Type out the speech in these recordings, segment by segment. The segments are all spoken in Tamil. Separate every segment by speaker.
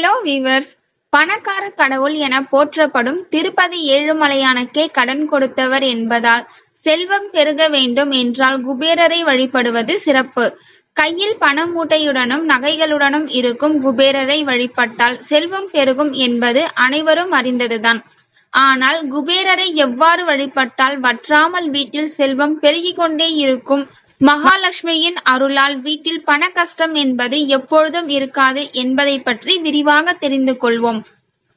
Speaker 1: ஹலோ வீவர்ஸ் பணக்கார கடவுள் என போற்றப்படும் திருப்பதி ஏழுமலையானுக்கே கடன் கொடுத்தவர் என்பதால் செல்வம் பெருக வேண்டும் என்றால் குபேரரை வழிபடுவது சிறப்பு. கையில் பண மூட்டையுடனும் நகைகளுடனும் இருக்கும் குபேரரை வழிபட்டால் செல்வம் பெருகும் என்பது அனைவரும் அறிந்ததுதான். ஆனால் குபேரரை எவ்வாறு வழிபட்டால் வற்றாமல் வீட்டில் செல்வம் பெருகிக் கொண்டே இருக்கும் மகாலட்சுமியின் அருளால் வீட்டில் பண கஷ்டம் என்பது எப்பொழுதும் இருக்காது என்பதை பற்றி விரிவாக தெரிந்து கொள்வோம்.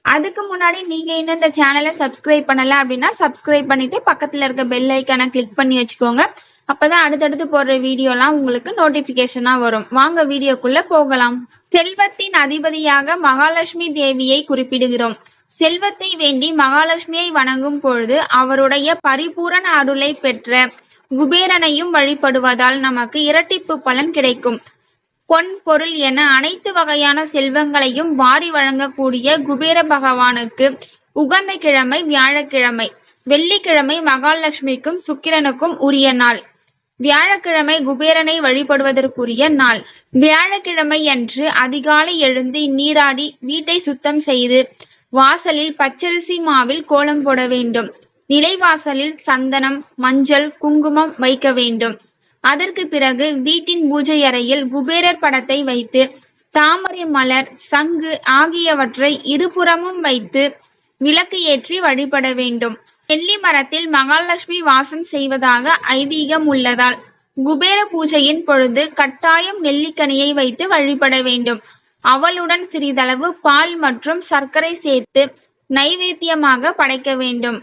Speaker 1: அதுக்கு முன்னாடி நீங்க இன்னும் இந்த சேனலை சப்ஸ்கிரைப் பண்ணல அப்படின்னா சப்ஸ்கிரைப் பண்ணிட்டு பக்கத்துல இருக்க பெல் ஐக்கான கிளிக் பண்ணி வச்சுக்கோங்க. அப்பதான் அடுத்தடுத்து போடுற வீடியோலாம் உங்களுக்கு நோட்டிபிகேஷனா வரும். வாங்க வீடியோக்குள்ள போகலாம். செல்வத்தின் அதிபதியாக மகாலட்சுமி தேவியை குறிப்பிடுகிறோம். செல்வத்தை வேண்டி மகாலட்சுமியை வணங்கும் பொழுது அவருடைய பரிபூரண அருளை பெற்ற குபேரனையும் வழிபடுவதால் நமக்கு இரட்டிப்பு பலன் கிடைக்கும். பொன் பொருள் என அனைத்து வகையான செல்வங்களையும் வாரி வழங்கக்கூடிய குபேர பகவானுக்கு உகந்த கிழமை வியாழக்கிழமை. வெள்ளிக்கிழமை மகாலட்சுமிக்கும் சுக்கிரனுக்கும் உரிய நாள். வியாழக்கிழமை குபேரனை வழிபடுவதற்குரிய நாள். வியாழக்கிழமை அன்று அதிகாலை எழுந்து நீராடி வீட்டை சுத்தம் செய்து வாசலில் பச்சரிசி மாவில் கோலம் போட வேண்டும். நிலைவாசலில் சந்தனம் மஞ்சள் குங்குமம் வைக்க வேண்டும். அதற்கு பிறகு வீட்டின் பூஜை அறையில் குபேரர் படத்தை வைத்து தாமரை மலர் சங்கு ஆகியவற்றை இருபுறமும் வைத்து விளக்கு ஏற்றி வழிபட வேண்டும். நெல்லி மரத்தில் மகாலட்சுமி வாசம் செய்வதாக ஐதீகம் உள்ளதால் குபேர பூஜையின் பொழுது கட்டாயம் நெல்லிக்கனியை வைத்து வழிபட வேண்டும். அவளுடன் சிறிதளவு பால் மற்றும் சர்க்கரை சேர்த்து நைவேத்தியமாக படைக்க வேண்டும்.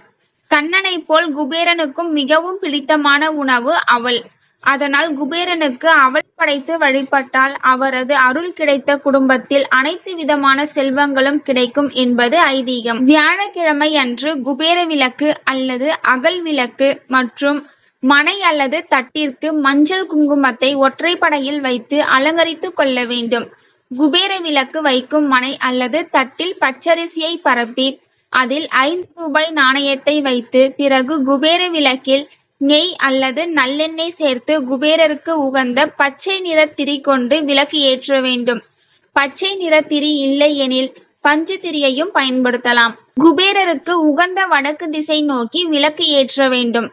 Speaker 1: கண்ணனைப் போல் குபேரனுக்கும் மிகவும் பிடித்தமான உணவு அவல் அதனால் குபேரனுக்கு அவள் படைத்து வழிபட்டால் அவரது அருள் கிடைத்த குடும்பத்தில் அனைத்து விதமான செல்வங்களும் கிடைக்கும் என்பது ஐதீகம். வியாழக்கிழமை அன்று குபேர விளக்கு அல்லது அகல் விளக்கு மற்றும் மனை அல்லது தட்டிற்கு மஞ்சள் குங்குமத்தை ஒற்றைப்படையில் வைத்து அலங்கரித்துக் கொள்ள வேண்டும். குபேர விளக்கு வைக்கும் மனை அல்லது தட்டில் பச்சரிசியை பரப்பி அதில் ஐந்து ரூபாய் நாணயத்தை வைத்து பிறகு குபேர விளக்கில் நெய் அல்லது நல்லெண்ணெய் சேர்த்து குபேரருக்கு உகந்த பச்சை நிற திரி கொண்டு விளக்கு ஏற்ற வேண்டும். பச்சை நிற திரி இல்லை எனில் பஞ்சு திரியையும் பயன்படுத்தலாம். குபேரருக்கு உகந்த வடக்கு திசை நோக்கி விளக்கு ஏற்ற வேண்டும்.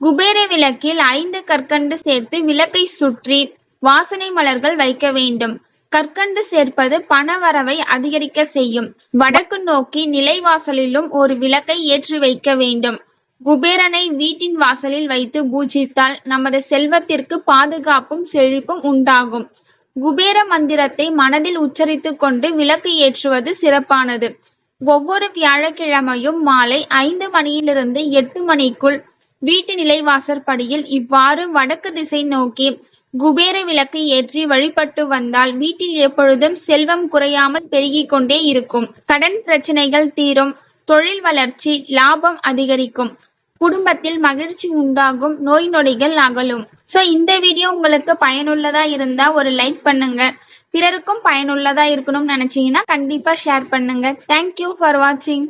Speaker 1: குபேர விளக்கில் ஐந்து கற்கண்டு சேர்த்து விளக்கை சுற்றி வாசனை மலர்கள் வைக்க வேண்டும். கற்கண்டு சேர்ப்பது பணவரவை அதிகரிக்க செய்யும். வடக்கு நோக்கி நிலைவாசலிலும் ஒரு விளக்கை ஏற்றி வைக்க வேண்டும். குபேரனை வீட்டின் வாசலில் வைத்து பூஜித்தால் நமது செல்வத்திற்கு பாதுகாப்பும் செழிப்பும் உண்டாகும். குபேர மந்திரத்தை மனதில் உச்சரித்துக் கொண்டு விளக்கு ஏற்றுவது சிறப்பானது. ஒவ்வொரு வியாழக்கிழமையும் மாலை ஐந்து மணியிலிருந்து எட்டு மணிக்குள் வீட்டு நிலைவாசற்படியில் இவ்வாறு வடக்கு திசை நோக்கி குபேர விளக்கு ஏற்றி வழிபட்டு வந்தால் வீட்டில் எப்பொழுதும் செல்வம் குறையாமல் பெருகிக் கொண்டே இருக்கும். கடன் பிரச்சனைகள் தீரும். தொழில் வளர்ச்சி லாபம் அதிகரிக்கும். குடும்பத்தில் மகிழ்ச்சி உண்டாகும். நோய் நொடிகள் அகலும். சோ இந்த வீடியோ உங்களுக்கு பயனுள்ளதா இருந்தா ஒரு லைக் பண்ணுங்க. பிறருக்கும் பயனுள்ளதா இருக்கணும்னு நினைச்சீங்கன்னா கண்டிப்பா ஷேர் பண்ணுங்க. தேங்க்யூ ஃபார் வாட்சிங்